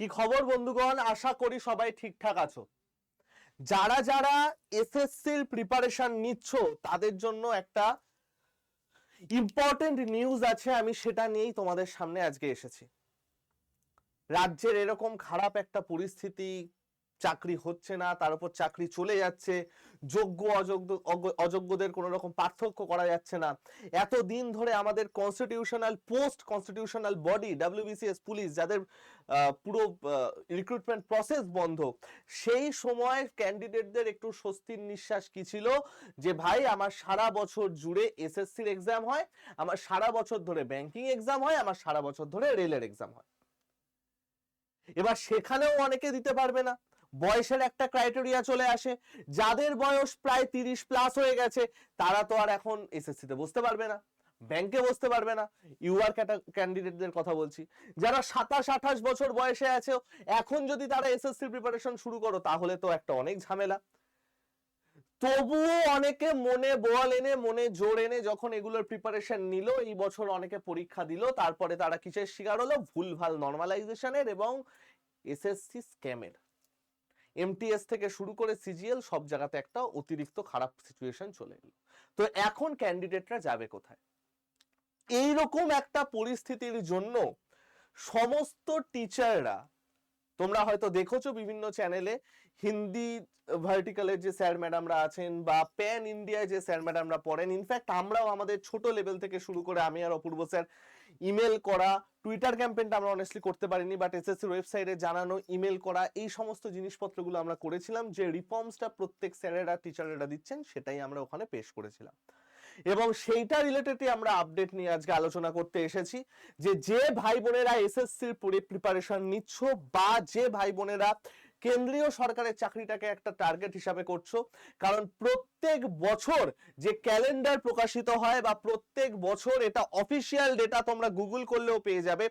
কি খবর বন্ধুগণ? আশা করি সবাই ঠিকঠাক আছো। যারা যারা এসএসসির প্রিপারেশন নিচ্ছ, তাদের জন্য একটা ইম্পর্টেন্ট নিউজ আছে, আমি সেটা নিয়েই তোমাদের সামনে আজকে এসেছি। রাজ্যের এরকম খারাপ একটা পরিস্থিতি চাকরি হচ্ছে না, তার উপর চাকরি চলে যাচ্ছে, যোগ্য, অযোগ্য অযোগ্যদের কোনো রকম পার্থক্য করা যাচ্ছে না। এত দিন ধরে আমাদের constitutional post constitutional body WBCS police যাদের পুরো রিক্রুটমেন্ট প্রসেস বন্ধ, সেই সময় ক্যান্ডিডেটদের একটু স্বস্তির নিঃশ্বাস কি ছিল? যে ভাই, আমার সারা বছর জুড়ে এসএসসির এক্সাম হয়, আমার সারা বছর ধরে ব্যাংকিং এক্সাম হয়, আমার সারা বছর ধরে রেলের এক্সাম হয়। এবার সেখানেও অনেকে দিতে পারবে না। বয়সের একটা ক্রাইটেরিয়া চলে আসে। যাদের বয়স প্রায় তিরিশ প্লাস হয়ে গেছে, তারা তো আর এখন এসএসসি তে বসতে পারবে না। ব্যাংকে বসতে পারবে না। ইউআর ক্যান্ডিডেটদের কথা বলছি। যারা সাতাশ, আঠাশ বছর বয়সে আছে, এখন যদি তারা এসএসসি প্রিপারেশন শুরু করো, তাহলে তো একটা অনেক ঝামেলা। তবুও অনেকে মনে বল এনে, মনে জোর এনে যখন এগুলোর প্রিপারেশন নিল, এই বছর অনেকে পরীক্ষা দিল, তারপরে তারা কিসের শিকার হলো? ভুলভাল নর্মালাইজেশনের এবং এসএসসি স্ক্যামের এমটিএস থেকে শুরু করে সিজিএল সব জায়গাতে একটা অতিরিক্ত খারাপ সিচুয়েশন চলে এলো। তো এখন ক্যান্ডিডেটরা যাবে কোথায়? এইরকম একটা পরিস্থিতির জন্য সমস্ত টিচাররা তোমরা হয়তো দেখেছ বিভিন্ন চ্যানেলে হিন্দি ভার্টিক্যালের যে স্যার ম্যাডামরা আছেন বা প্যান ইন্ডিয়ায় যে স্যার ম্যাডামরা পড়েন ইনফ্যাক্ট আমরাও আমাদের ছোট লেভেল থেকে শুরু করে আমি আর অপূর্ব স্যার ইমেল করা টুইটার ক্যাম্পেইনটা আমরা অনেস্টলি করতে পারিনি বাট এসএসসির ওয়েবসাইটে জানানো, ইমেল করা, এই সমস্ত জিনিসপত্রগুলো আমরা করেছিলাম, যে রিফর্মসটা প্রত্যেক স্যারেরা টিচারেরা দিচ্ছেন, সেটাই আমরা ওখানে পেশ করেছিলাম। এবং সেইটা রিলেটেডই আমরা আপডেট নিয়ে আজকে আলোচনা করতে এসেছি, যে যে ভাই বোনেরা এসএসসির প্রিপারেশন নিচ্ছ, বা যে ভাই বোনেরা কেন্দ্রীয় সরকারের চাকরিটাকে একটা টার্গেট হিসাবে করছ। কারণ প্রত্যেক বছর যে ক্যালেন্ডার প্রকাশিত হয় বা প্রত্যেক বছর এটা অফিসিয়াল ডেটা তোমরা গুগল করলেও পেয়ে যাবে।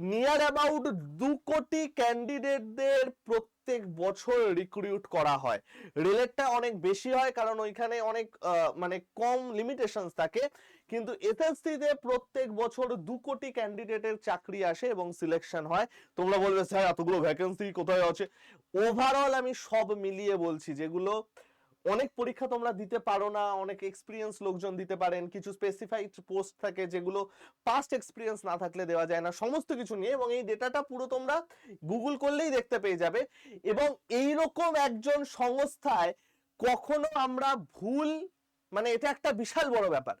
নিয়ার অ্যাবাউট দু কোটি ক্যান্ডিডেটদের প্রত্যেক বছর রিক্রুট করা হয়। রেলেরটা অনেক বেশি হয় কারণ ওইখানে অনেক মানে কম লিমিটেশনস থাকে। কিন্তু এসএসসিতে প্রত্যেক বছর দু কোটি ক্যান্ডিডেটের চাকরি আসে এবং সিলেকশন হয়। তোমরা বলবে, স্যার, এতগুলো ভ্যাকেন্সি কোথায় আছে? ওভারঅল আমি সব মিলিয়ে বলছি যেগুলো অনেক পরীক্ষা তোমরা দিতে পারো না, অনেক এক্সপিরিয়েন্স লোকজন দিতে পারেন, কিছু স্পেসিফাইড পোস্ট থাকে যেগুলো পাস্ট এক্সপিরিয়েন্স না থাকলে দেওয়া যায় না, সমস্ত কিছু নিয়ে এবং এই ডেটাটা পুরো তোমরা গুগল করলেই দেখতে পেয়ে যাবে এবং এই রকম একজন সংস্থায় কখনো আমরা ভুল মানে এটা একটা বিশাল বড় ব্যাপার।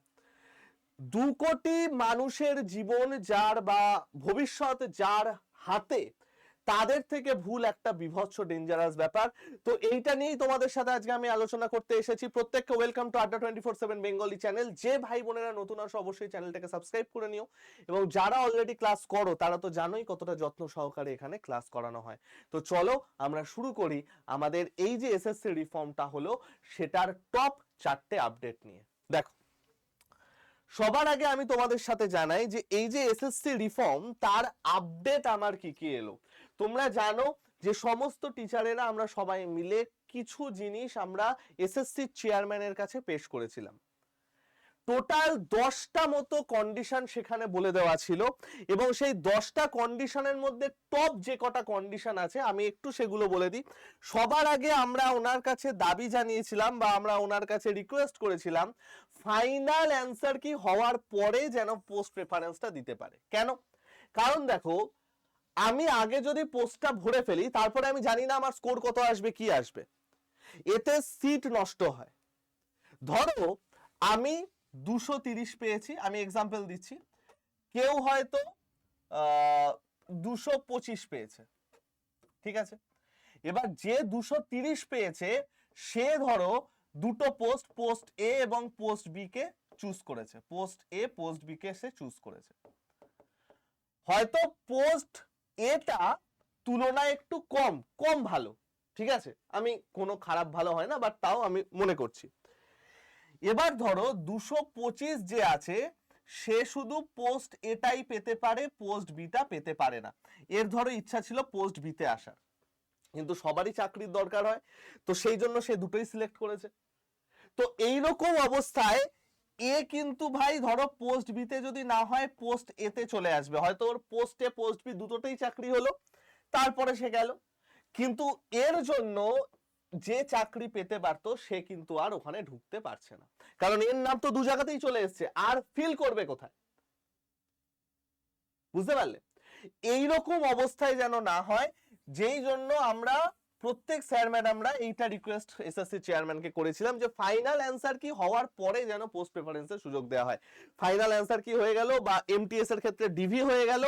দু কোটি মানুষের জীবন যার বা ভবিষ্যৎ যার হাতে তাদের থেকে ভুল একটা বিভৎস ডেঞ্জারাস ব্যাপার। তো এইটা নিয়েই তোমাদের সাথে আজকে আমি আলোচনা করতে এসেছি। প্রত্যেককে welcome to Adda twenty four seven Bengali channel যে ভাই বোনেরা নতুন আসো, অবশ্যই চ্যানেলটাকে সাবস্ক্রাইব করে নিও। এবং যারা অলরেডি ক্লাস করো, তারা তো জানোই কতটা যত্ন সহকারে এখানে ক্লাস করানো হয়। তো চলো আমরা শুরু করি। আমাদের এই যে এসএসসি রিফর্মটা হলো, সেটার টপ চারটে আপডেট নিয়ে। দেখো, সবার আগে আমি তোমাদের সাথে জানাই যে এই যে এসএসসি রিফর্ম তার আপডেট আমার কি কি এলো? তোমরা জানো যে সমস্ত টিচারেরা আমরা সবাই মিলে কিছু জিনিস আমরা এসএসসি চেয়ারম্যানের কাছে পেশ করেছিলাম। টোটাল দশটা মতো কন্ডিশন সেখানে বলে দেওয়া ছিল এবং সেই দশটা কন্ডিশনের মধ্যে টপ যে কটা কন্ডিশন আছে, আমি একটু সেগুলো বলে দিই। সবার আগে আমরা ওনার কাছে দাবি জানিয়েছিলাম বা আমরা ওনার কাছে রিকোয়েস্ট করেছিলাম ফাইনাল অ্যান্সার কি হওয়ার পরে যেন পোস্ট প্রেফারেন্সটা দিতে পারে। কেন? কারণ দেখো আমি আগে যদি পোস্টটা ভরে ফেলি, তারপরে আমি জানি না আমার স্কোর কত আসবে, কি আসবে। এতে সিট নষ্ট হয়। ধরো, আমি দুশো তিরিশ পেয়েছি, আমি এক্সাম্পল দিচ্ছি। কেউ হয়তো দুশো পঁচিশ পেয়েছে। ঠিক আছে? এবার যে দুশো তিরিশ পেয়েছে, সে ধরো দুটো পোস্ট পোস্ট এ এবং পোস্ট বি কে চুজ করেছে। পোস্ট এ পোস্ট বি কে সে চুজ করেছে। হয়তো পোস্ট এটা তুলনায় একটু কম কম ভালো, ঠিক আছে? আমি কোনো খারাপ ভালো হয় না বাট তাও আমি মনে করছি। এবার ধরো দুশো পঁচিশ যে আছে, সে শুধু পোস্ট এটাই পেতে পারে পোস্ট বিটা পেতে পারে না। এর ধরো ইচ্ছা ছিল পোস্ট বিতে আসার। কিন্তু সবারই চাকরির দরকার হয়, তো সেই জন্য সে দুটোই সিলেক্ট করেছে। তো এইরকম অবস্থায় এ কিন্তু ভাই ধরো পোস্ট বিতে যদি না হয় পোস্ট এতে চলে আসবে। হয়তো ওর পোস্টে পোস্ট বি দুটোতেই চাকরি হলো, তারপরে সে গেল। কিন্তু এর জন্য যে চাকরি পেতে পারতো, সে কিন্তু আর ওখানে ঢুকতে পারছে না। কারণ এর নাম তো দু জায়গাতেই চলে এসছে, আর ফিল করবে কোথায়? বুঝতে পারলে? এইরকম অবস্থায় যেন না হয়, যেই জন্য আমরা প্রত্যেক স্যার ম্যাডামরা এইটা রিকোয়েস্ট এসএসসি চেয়ারম্যানকে করেছিলাম যে ফাইনাল অ্যান্সার কি হওয়ার পরে যেন পোস্ট প্রেফারেন্সের সুযোগ দেওয়া হয়। ফাইনাল অ্যান্সার কি হয়ে গেল বা এমটিএস এর ক্ষেত্রে ডিভি হয়ে গেল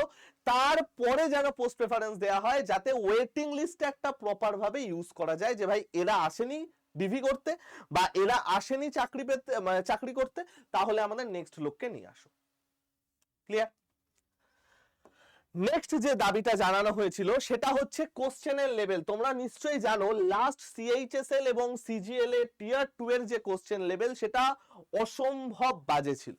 তারপরে যেন পোস্ট প্রেফারেন্স দেওয়া হয় যাতে ওয়েটিং লিস্টে একটা প্রপার ভাবে ইউজ করা যায় যে ভাই এরা আসেনি ডিভি করতে বা এরা আসেনি চাকরি পেতে মানে চাকরি করতে, তাহলে আমাদের নেক্সট লোককে নিয়ে আসো। ক্লিয়ার নেক্সট যে দাবিটা জানানো হয়েছিল, সেটা হচ্ছে কোশ্চেনের লেভেল তোমরা নিশ্চয়ই জানো লাস্ট সিএইচএসএল এবং সিজিএল এর টিয়ার টু এর যে কোশ্চেন লেভেল সেটা অসম্ভব বাজে ছিল।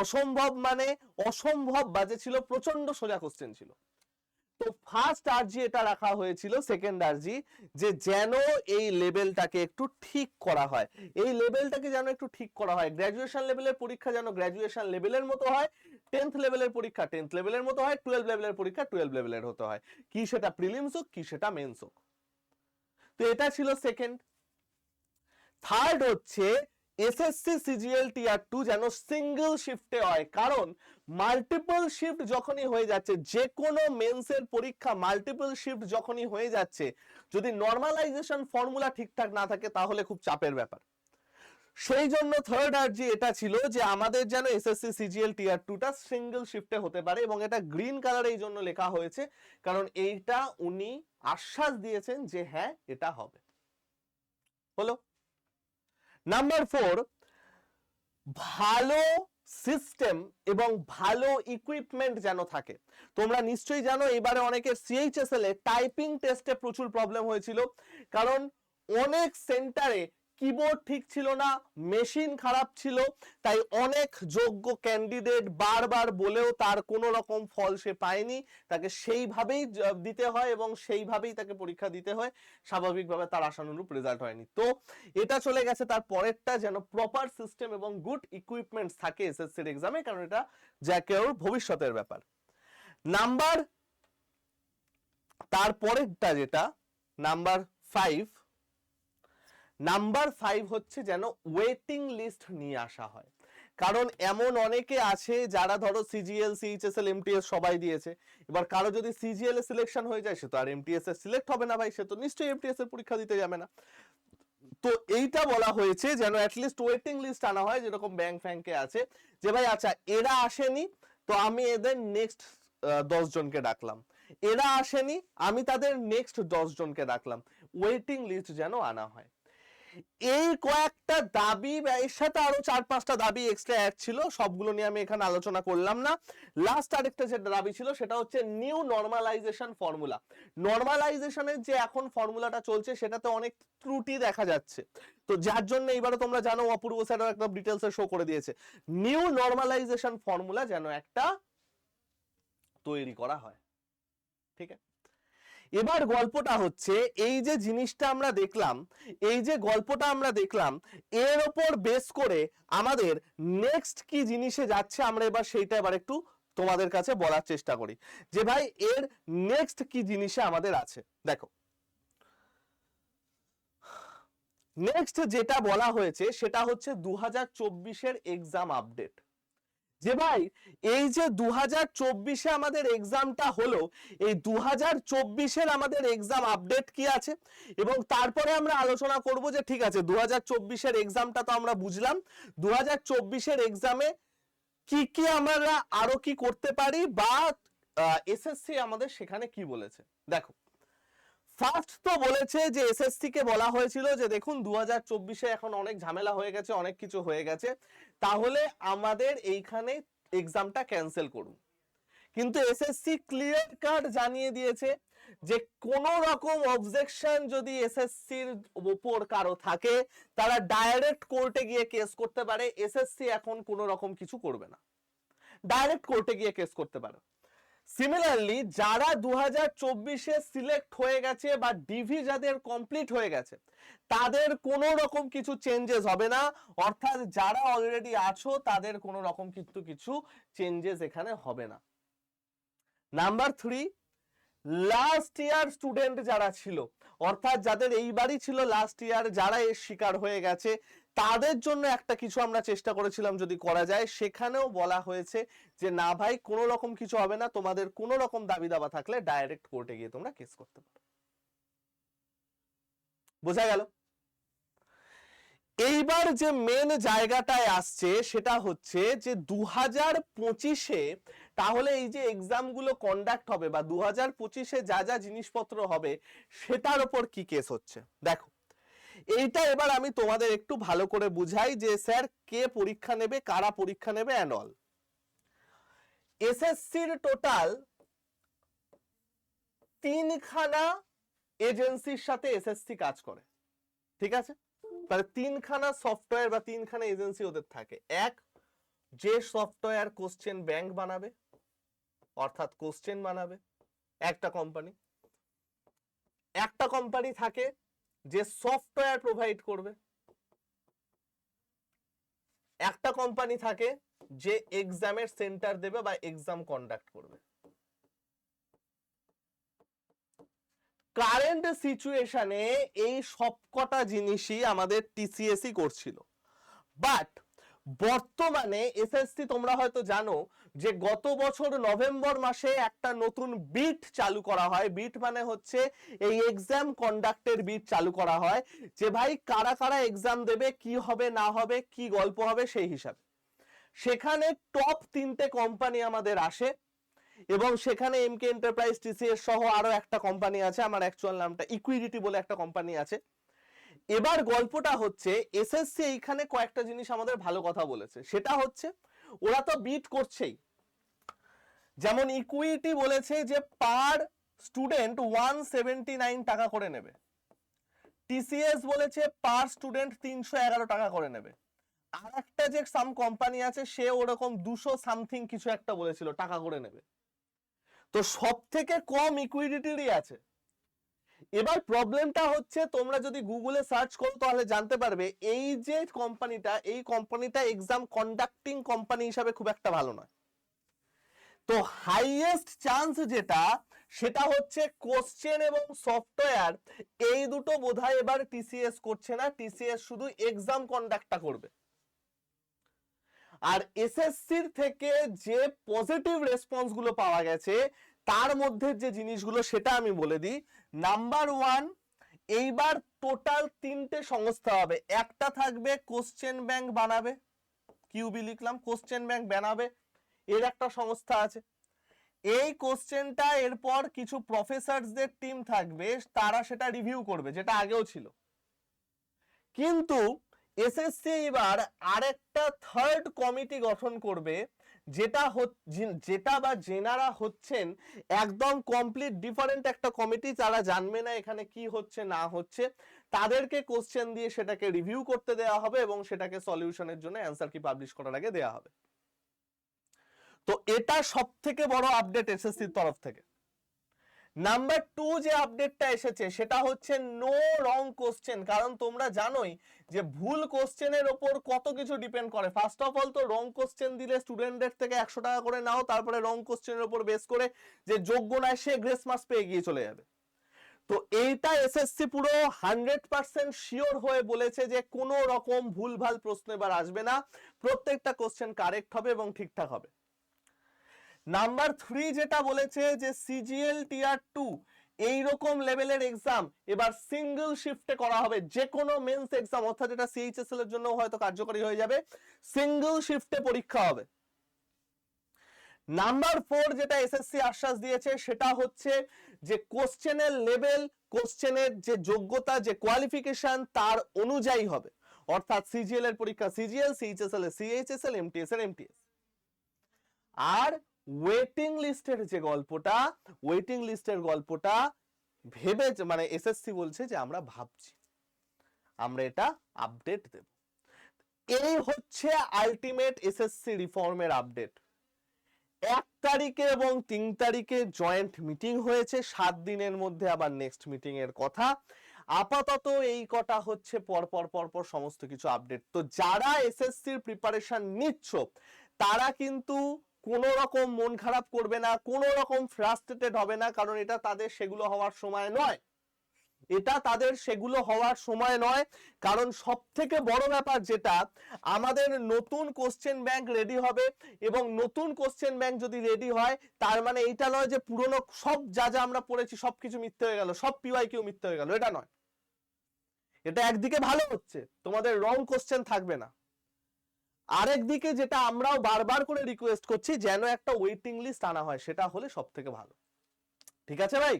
অসম্ভব মানে অসম্ভব বাজে ছিল প্রচণ্ড সোজা কোশ্চেন ছিল। তো ফার্স্ট আরজি এটা রাখা হয়েছিল সেকেন্ড আরজি যে যেন এই লেভেলটাকে একটু ঠিক করা হয়। এই লেভেলটাকে যেন একটু ঠিক করা হয়। গ্র্যাজুয়েশন লেভেলের পরীক্ষা যেন গ্র্যাজুয়েশন লেভেলের মতো হয় টেন্থ লেভেলের পরীক্ষা টেন্থ লেভেলের মতো হয় টুয়েলভ লেভেলের পরীক্ষা টুয়েলভ লেভেলের হতে হয়। কি সেটা প্রিলিমস হোক, কি সেটা মেন্স হোক। তো এটা ছিল সেকেন্ড থার্ড হচ্ছে এসএসসি সিজিএল টিয়ার টু যেন সিঙ্গেল শিফটে হয়। কারণ মাল্টিপল শিফট যখনই হয়ে যাচ্ছে যে কোনো মেন্সের পরীক্ষা মাল্টিপল শিফট যখনই হয়ে যাচ্ছে, যদি নর্মালাইজেশন ফর্মুলা ঠিকঠাক না থাকে, তাহলে খুব চাপের ব্যাপার। সেই জন্য থার্ড আরজি এটা ছিল যে আমাদের যেন এসএসসি সিজিএল টিয়ার টুটা সিঙ্গেল শিফটে হতে পারে এবং এটা গ্রিন কালার এই জন্য লেখা হয়েছে। কারণ এইটা উনি আশ্বাস দিয়েছেন যে হ্যাঁ এটা হবে। হলো। নাম্বার ফোর ভালো সিস্টেম এবং ভালো ইকুইপমেন্ট যেন থাকে। তোমরা নিশ্চয়ই জানো, এবারে অনেকের সিএইচএসএল এ টাইপিং টেস্টে প্রচুর প্রবলেম হয়েছিল। কারণ অনেক সেন্টারে কিবোর্ড ঠিক ছিল না মেশিন খারাপ ছিল, তাই অনেক যোগ্য ক্যান্ডিডেট বারবার বলেও তার কোনো রকম ফল সে পায়নি। তাকে সেইভাবেই দিতে হয় এবং সেইভাবেই তাকে পরীক্ষা দিতে হয়। স্বাভাবিকভাবে তার আশানুরূপ রেজাল্ট হয়নি। তো এটা চলে গেছে তার পরেরটা, যেন প্রপার সিস্টেম এবং গুড ইকুইপমেন্টস থাকে এসএসসির এক্সামে কারণ এটা যাকে ওর ভবিষ্যতের ব্যাপার। নাম্বার তারপরেরটা যেটা নাম্বার ফাইভ নাম্বার ফাইভ হচ্ছে যেন ওয়েটিং লিস্ট নিয়ে আসা হয়। কারণ এমন অনেকে আছে যারা ধরো সিজিএল সিএইচএসএল এমটিএস সবাই দিয়েছে। এবার কারও যদি সিজিএল এ সিলেকশন হয়ে যায়, সে তো আর এমটিএস এ সিলেক্ট হবে না ভাই, সে তো নিশ্চয়ই এমটিএস এর পরীক্ষা দিতে যাবে না। তো এইটা বলা হয়েছে যেন অ্যাটলিস্ট ওয়েটিং লিস্ট আনা হয়, যেরকম ব্যাংক ফ্যাংকে আছে, যে ভাই আচ্ছা এরা আসেনি, তো আমি এদের নেক্সট দশ জনকে ডাকলাম। এরা আসেনি, আমি তাদের নেক্সট দশ জনকে ডাকলাম। ওয়েটিং লিস্ট যেন আনা হয়। এই কয়েকটা দাবি বা এর সাথে আরও চার পাঁচটা দাবি এক্সট্রা অ্যাড ছিল, সবগুলো নিয়ে আমি এখানে আলোচনা করলাম না। লাস্ট আরেকটা যেটা দাবি ছিল, সেটা হচ্ছে নিউ নর্মালাইজেশন ফর্মুলা নর্মালাইজেশনের যে এখন ফর্মুলাটা চলছে, সেটাতে অনেক ত্রুটি দেখা যাচ্ছে। তো যার জন্য এইবারে তোমরা জানো, অপূর্ব স্যারও একটা ডিটেলস শো করে দিয়েছে। নিউ নর্মালাইজেশন ফর্মুলা যেন একটা তৈরি করা হয়। ঠিক আছে? এবার গল্পটা হচ্ছে এই যে জিনিসটা আমরা দেখলাম, এই যে গল্পটা আমরা দেখলাম, এর ওপর বেস করে আমাদের নেক্সট কি জিনিসে যাচ্ছে আমরা এবার সেইটা এবার একটু তোমাদের কাছে বলার চেষ্টা করি। যে ভাই, এর নেক্সট কি জিনিসে আমাদের আছে? দেখো। নেক্সট যেটা বলা হয়েছে সেটা হচ্ছে দু হাজার চব্বিশের এক্সাম আপডেট যে ভাই, এই যে দু হাজার চব্বিশে আমাদের এক্সামটা হলো, এই দু হাজার চব্বিশের আমাদের এক্সাম আপডেট কি আছে? এবং তারপরে আমরা আলোচনা করব যে ঠিক আছে দু হাজার চব্বিশের এক্সামটা তো আমরা বুঝলাম। দু হাজার চব্বিশের এক্সামে কি কি আমরা আরও কি করতে পারি বা এসএসসি আমাদের সেখানে কি বলেছে? দেখো ফার্স্ট তো বলেছে যে এসএসসি কে বলা হয়েছিল যে দেখুন দু হাজার এখন অনেক ঝামেলা হয়ে গেছে, অনেক কিছু হয়ে গেছে। তাহলে আমাদের এইখানে এক্সামটা ক্যান্সেল করুন। কিন্তু এসএসসি ক্লিয়ার কার্ড জানিয়ে দিয়েছে যে কোন রকম অবজেকশন যদি এসএসসির উপর কারও থাকে, তারা ডাইরেক্ট কোর্টে গিয়ে কেস করতে পারে। এসএসসি এখন কোন রকম কিছু করবে না। ডাইরেক্ট কোর্টে গিয়ে কেস করতে পারে। সিমিলারলি যারা দু হাজার চব্বিশে সিলেক্ট হয়ে গেছে বা ডিভি যাদের কমপ্লিট হয়ে গেছে, তাদের কোনো রকম কিছু চেঞ্জেস হবে না। অর্থাৎ যারা অলরেডি আছো, তাদের কোনো রকম কিন্তু কিছু চেঞ্জেস এখানে হবে না। Number three last year student যারা ছিল, অর্থাৎ যাদের এইবারই ছিল লাস্ট ইয়ার যারা এর শিকার হয়ে গেছে তাদের জন্য একটা কিছু আমরা চেষ্টা করেছিলাম যদি করা যায়, সেখানেও বলা হয়েছে যে, না ভাই, কোনো রকম কিছু হবে না। তোমাদের কোনো রকম দাবি দাবা থাকলে ডাইরেক্ট কোর্টে গিয়ে তোমরা কেস করতে পারো। বোঝা গেল? এইবার যে মেন জায়গাটায় আসছে, সেটা হচ্ছে যে দু হাজার পঁচিশে তাহলে এই যে এক্সামগুলো কন্ডাক্ট হবে বা দু হাজার পঁচিশে যা যা জিনিসপত্র হবে, সেটার ওপর কি কেস হচ্ছে? দেখো এইটা এবার আমি তোমাদের একটু ভালো করে বুঝাই যে, স্যার, কে পরীক্ষা নেবে, কারা পরীক্ষা নেবে অ্যান্ড অল এসএসসির টোটাল তিনখানা এজেন্সির সাথে এসএসসি কাজ করে। ঠিক আছে? তাহলে তিনখানা সফটওয়্যার বা তিনখানা এজেন্সি ওদের থাকে। এক, যে সফটওয়্যার কোশ্চেন ব্যাংক বানাবে, অর্থাৎ কোশ্চেন বানাবে, একটা কোম্পানি একটা কোম্পানি থাকে যে সফটওয়্যার প্রোভাইড করবে। একটা কোম্পানি থাকে যে এক্সামের সেন্টার দেবে বা এক্সাম কন্ডাক্ট করবে। কারেন্ট সিচুয়েশনে এই সবকটা জিনিসই আমাদের টিসিএসই করছিল। বাট বর্তমানে এসএসসি তোমরা হয়তো জানো যে গত বছর নভেম্বর মাসে একটা নতুন বিট চালু করা হয়। বিট মানে হচ্ছে এই এক্সাম কন্ডাক্টের বিট চালু করা হয়। যে ভাই কারা কারা এক্সাম দেবে, কি হবে, না হবে, কি গল্প হবে সেই হিসাবে। সেখানে টপ তিনটে কোম্পানি আমাদের আসে এবং সেখানে এমকে এন্টারপ্রাইজ টিসিএস সহ আরও একটা কোম্পানি আছে। আমার অ্যাকচুয়াল নামটা ইকুইডিটি বলে একটা কোম্পানি আছে। এবার গল্পটা হচ্ছে এসএসসি এইখানে কয়েকটা জিনিস আমাদের ভালো কথা বলেছে। সেটা হচ্ছে ওরা তো বিট করছেই। যেমন ইকুইটি বলেছে যে per student one seventy nine টাকা করে নেবে। টিসিএস বলেছে পার স্টুডেন্ট তিনশো এগারো টাকা করে নেবে। আর একটা যে সাম কোম্পানি আছে, সে ওরকম দুশো সামথিং কিছু একটা বলেছিল, টাকা করে নেবে। তো সব থেকে কম ইকুইডিটিরই আছে। এবার প্রবলেমটা হচ্ছে তোমরা যদি গুগলে সার্চ করো তাহলে জানতে পারবে, এই যে কোম্পানিটা এই কোম্পানিটা এক্সাম কন্ডাক্টিং কোম্পানি হিসাবে খুব একটা ভালো নয়। তো হাইয়েস্ট চান্স যেটা, সেটা হচ্ছে কোশ্চেন এবং সফটওয়্যার এই দুটো বোধহয় এবার টিসিএস করছে না টিসিএস শুধু এক্সাম কন্ডাক্টটা করবে। আর এসএসসির থেকে যে পজিটিভ রেসপন্সগুলো পাওয়া গেছে তার মধ্যে যে জিনিসগুলো, সেটা আমি বলে দিই। নাম্বার ওয়ান এইবার টোটাল তিনটে সংস্থা হবে। একটা থাকবে কোশ্চেন ব্যাংক বানাবে। কিউবি লিখলাম কোশ্চেন ব্যাংক বানাবে। এর একটা সংস্থা আছে। এই কোশ্চেনটা এরপর কিছু প্রফেসরদের টিম থাকবে, তারা সেটা রিভিউ করবে, যেটা আগেও ছিল। কিন্তু এসএসসি এবার আরেকটা থার্ড কমিটি গঠন করবে যেটা যেটা বা জেনারা হচ্ছেন একদম কমপ্লিট ডিফারেন্ট একটা কমিটি যারা জানবে না এখানে কি হচ্ছে, না হচ্ছে, তাদেরকে কোশ্চেন দিয়ে সেটাকে রিভিউ করতে দেওয়া হবে এবং সেটাকে সলিউশনের জন্য অ্যান্সার কি পাবলিশ করার আগে দেওয়া হবে। তো এটা সব থেকে বড় আপডেট এসএসসির তরফ থেকে। নাম্বার টু যে আপডেটটা এসেছে, সেটা হচ্ছে নো রং কোশ্চেন কারণ তোমরা জানোই যে ভুল কোশ্চেনের ওপর কত কিছু ডিপেন্ড করে। ফার্স্ট অফ অল তো রং কোশ্চেন দিলে স্টুডেন্টদের থেকে একশো টাকা করে নাও, তারপরে রং কোশ্চেনের ওপর বেস করে যে যোগ্য নয় সে গ্রেস মার্কস পেয়ে গিয়ে চলে যাবে। তো এইটা এসএসসি পুরো হান্ড্রেড পার্সেন্ট শিওর হয়ে বলেছে যে কোনো রকম ভুলভাল প্রশ্ন এবার আসবে না। প্রত্যেকটা কোশ্চেন কারেক্ট হবে এবং ঠিকঠাক হবে। নাম্বার থ্রি যেটা বলেছে যে সিজিএল টিয়ার টু এইরকম লেভেলের এক্সাম এবার সিঙ্গেল শিফটে করা হবে যে কোনো মেন্স এক্সাম অর্থাৎ এটা সিএইচএসএল এর জন্য হয়তো কার্যকরী হয়ে যাবে সিঙ্গেল শিফটে পরীক্ষা হবে। নাম্বার ফোর যেটা এসএসসি আশ্বাস দিয়েছে, সেটা হচ্ছে যে কোশ্চেনের লেভেল কোশ্চেনের যে যোগ্যতা, যে কোয়ালিফিকেশন তার অনুযায়ী হবে। অর্থাৎ সিজিএল এর পরীক্ষা সিজিএল সিএইচএসএল এর সিএইচএসএল এমটিএস এর এমটিএস আর ওয়েটিং লিস্টের যে গল্পটা ওয়েটিং লিস্টের গল্পটা ভেবে মানে এসএসসি বলছে যে, আমরা ভাবছি। আমরা এটা আপডেট দেব। এই হচ্ছে আলটিমেট এসএসসি রিফর্মের আপডেট এক তারিখে এবং তিন তারিখে জয়েন্ট মিটিং হয়েছে, সাত দিনের মধ্যে আবার নেক্সট মিটিং এর কথা। আপাতত এই কটা হচ্ছে, পরপর পরপর সমস্ত কিছু আপডেট তো যারা এসএসসির প্রিপারেশন নিচ্ছ, তারা কিন্তু কোনো রকম মন খারাপ করবে না কোনো রকম ফ্রাস্ট্রেটেড হবে না, কারণ এটা তাদের সেগুলো হওয়ার সময় নয়। এটা তাদের সেগুলো হওয়ার সময় নয়, কারণ সব থেকে বড় ব্যাপার যেটা, আমাদের নতুন কোশ্চেন ব্যাংক রেডি হবে এবং নতুন কোশ্চেন ব্যাংক যদি রেডি হয়, তার মানে এইটা নয় যে পুরনো সব যা যা আমরা পড়েছি সবকিছু মিথ্যে হয়ে গেল, সব পিওয়াই কিউ মিথ্যে হয়ে গেল, এটা নয়। এটা একদিকে ভালো হচ্ছে, তোমাদের রং কোশ্চেন থাকবে না। আরেক দিকে যেটা আমরাও বারবার করে রিকোয়েস্ট করছি, যেন একটা ওয়েটিং লিস্ট আনা হয়, সেটা হলে সব থেকে ভালো। ঠিক আছে ভাই?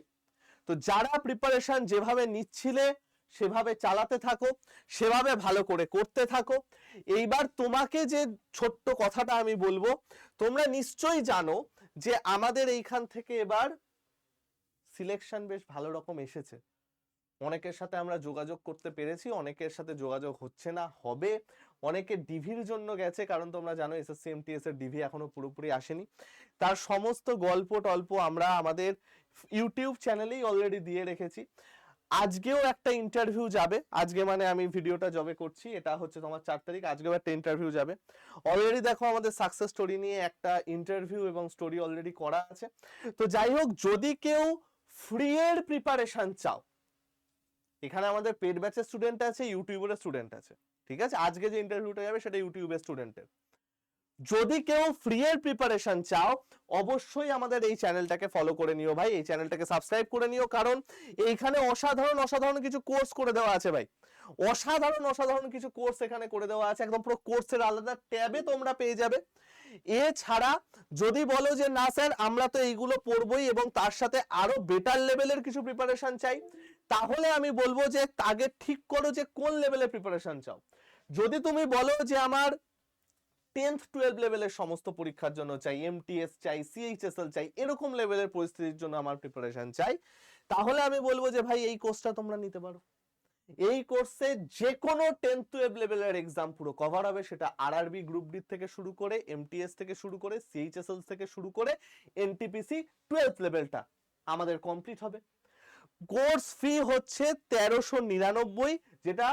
তো যারা প্রিপারেশন যেভাবে নিচ্ছিলে, সেভাবে চালাতে থাকো, সেভাবে ভালো করে করতে থাকো। এইবার তোমাকে যে ছোট্ট কথাটা আমি বলব, তোমরা নিশ্চয়ই জানো যে আমাদের এইখান থেকে এবার সিলেকশন বেশ ভালো রকম এসেছে। অনেকের সাথে আমরা যোগাযোগ করতে পেরেছি, অনেকের সাথে যোগাযোগ হচ্ছে না, হবে। অনেকে ডিভির জন্য গেছে, কারণ তোমরা জানো এসএসসি, এমটিএস এর ডিভি এখনও পুরোপুরি আসেনি। তার সমস্ত গল্প টল্প আমরা আমাদের ইউটিউব চ্যানেলেই অলরেডি দিয়ে রেখেছি। আজকেও একটা ইন্টারভিউ যাবে। আজকে মানে আমি ভিডিওটা জবে করছি, এটা হচ্ছে তোমার চার তারিখ, আজকেও একটা ইন্টারভিউ যাবে। অলরেডি দেখো আমাদের সাকসেস স্টোরি নিয়ে একটা ইন্টারভিউ এবং স্টোরি অলরেডি করা আছে। তো যাই হোক, যদি কেউ ফ্রি এর প্রিপারেশন চাও এখানে আমাদের পেড ব্যাচের স্টুডেন্ট আছে ইউটিউবের স্টুডেন্ট আছে। ঠিক আছে? আজকে যে ইন্টারভিউটা যাবে সেটা ইউটিউবের স্টুডেন্টের যদি কেউ ফ্রি এর প্রিপারেশন চাও, অবশ্যই আমাদের এই চ্যানেলটাকে ফলো করে নিও ভাই। এই চ্যানেলটাকে সাবস্ক্রাইব করে নিও, কারণ এইখানে অসাধারণ অসাধারণ কিছু কোর্স করে দেওয়া আছে ভাই। অসাধারণ অসাধারণ কিছু কোর্স এখানে করে দেওয়া আছে। একদম পুরো কোর্সের আলাদা ট্যাবে তোমরা পেয়ে যাবে। এছাড়া যদি বলো যে, না স্যার, আমরা তো এইগুলো পড়বই এবং তার সাথে আরও বেটার লেভেলের কিছু প্রিপারেশন চাই। তাহলে আমি বলব যে আগে ঠিক করো যে কোন লেভেলের প্রিপারেশন চাও। যদি তুমি বলো যে আমার টেন্থ টুয়েলভ লেভেলের সমস্ত পরীক্ষার জন্য চাই এমটিএস চাই সিএইচএসএল চাই, এরকম লেভেলের পরিস্থিতির জন্য আমার প্রিপারেশন চাই, তাহলে আমি বলব যে ভাই এই কোর্সটা তোমরা নিতে পারো। এই কোর্সে যে কোনো টেন্থ টুয়েলভ লেভেলের এক্সাম পুরো কভার হবে, সেটা আর আরআরবি গ্রুপ ডি থেকে শুরু করে এমটিএস থেকে শুরু করে সিএইচএসএল থেকে শুরু করে এনটিপিসি টুয়েলভ লেভেলটা আমাদের কমপ্লিট হবে। কোর্স ফি হচ্ছে তেরোশো নিরানব্বই, যেটা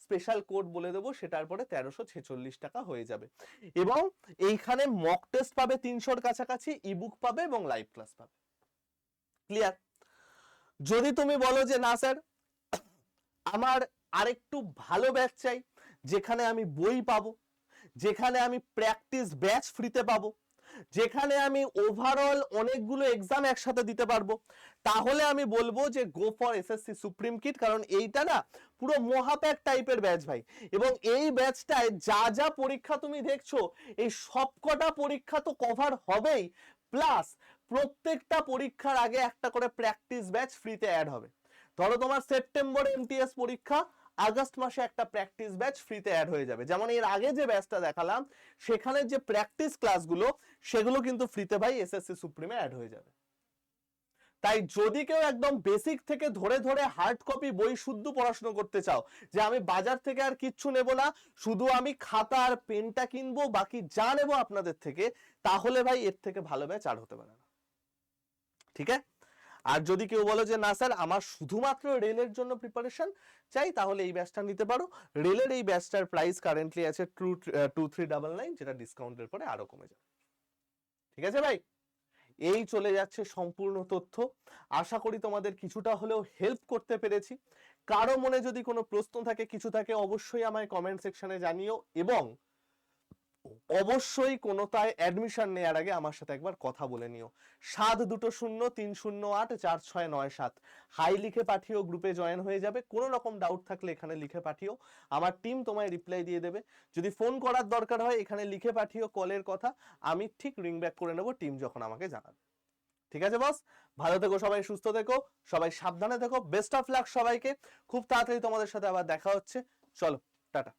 স্পেশাল কোড বলে দেবো, সেটার পরে তেরোশো ছেচল্লিশ টাকা হয়ে যাবে। এবং এইখানে মক টেস্ট পাবে তিনশোর কাছাকাছি ইবুক পাবে এবং লাইভ ক্লাস পাবে। ক্লিয়ার যদি তুমি বলো যে, না, স্যার, আমার আরেকটু ভালো ব্যাচ চাই, যেখানে আমি বই পাবো, যেখানে আমি প্র্যাকটিস ব্যাচ ফ্রিতে পাবো যেখানে আমি ওভারঅল অনেকগুলো এক্সাম একসাথে দিতে পারব। তাহলে আমি বলব যে go for SSC supreme kit কারণ এইটা না পুরো মহাপ্যাক টাইপের ব্যাচ ভাই। এবং এই ব্যাচটায় যা যা পরীক্ষা তুমি দেখছ, এই সবকটা পরীক্ষা তো কভার হবেই। প্লাস প্রত্যেকটা পরীক্ষার আগে একটা করে প্র্যাকটিস ব্যাচ ফ্রিতে অ্যাড হবে। ধরো তোমার সেপ্টেম্বর এমটিএস পরীক্ষা আগস্ট মাসে একটা প্র্যাকটিস ব্যাচ ফ্রিতে অ্যাড হয়ে যাবে। যেমন এর আগে যে ব্যাচটা দেখালাম, সেখানে যে প্র্যাকটিস ক্লাসগুলো সেগুলো কিন্তু ফ্রিতে ভাই এসএসসি সুপ্রিমে অ্যাড হয়ে যাবে। তাই যদি কেউ একদম বেসিক থেকে ধরে ধরে হার্ড কপি বই শুদ্ধ পড়াশোনা করতে চাও, যে আমি বাজার থেকে আর কিচ্ছু নেব না, শুধু আমি খাতা আর পেনটা কিনবো, বাকি যা নেব আপনাদের থেকে, তাহলে ভাই এর থেকে ভালো ব্যাচ আর হতে পারে না। ঠিক আছে? আর যদি কেউ বলো যে, না স্যার, আমার শুধুমাত্র রেলের জন্য প্রিপারেশন চাই, তাহলে এই ব্যাচটা নিতে পারো। রেলের এই ব্যাচটার প্রাইস কারেন্টলি আছে two two three double nine যেটা ডিসকাউন্টের পরে আরও কমে যাবে। ঠিক আছে ভাই? এই চলে যাচ্ছে সম্পূর্ণ তথ্য। আশা করি তোমাদের কিছুটা হলেও হেল্প করতে পেরেছি। কারও মনে যদি কোনো প্রশ্ন থাকে, কিছু থাকে, অবশ্যই আমায় কমেন্ট সেকশনে জানিও। এবং অবশ্যই কোনোটায় অ্যাডমিশন নেওয়ার আগে আমার সাথে একবার কথা বলে নিও। সাত দুটো শূন্য, তিন শূন্য আট, চার ছয় নয় সাত। হাই লিখে পাঠিও গ্রুপে জয়েন হয়ে যাবে। কোনো রকম ডাউট থাকলে এখানে লিখে পাঠিও। আমার টিম তোমায় রিপ্লাই দিয়ে দেবে। যদি ফোন করার দরকার হয়, এখানে লিখে পাঠিও কলের কথা। আমি ঠিক রিং ব্যাক করে নেব টিম যখন আমাকে জানাবে। ঠিক আছে বস ভালো থেকো, সবাই সুস্থ থেকো। সবাই সাবধানে থেকো। বেস্ট অফ লাক সবাইকে। খুব তাড়াতাড়ি তোমাদের সাথে আবার দেখা হচ্ছে। চলো, টাটা।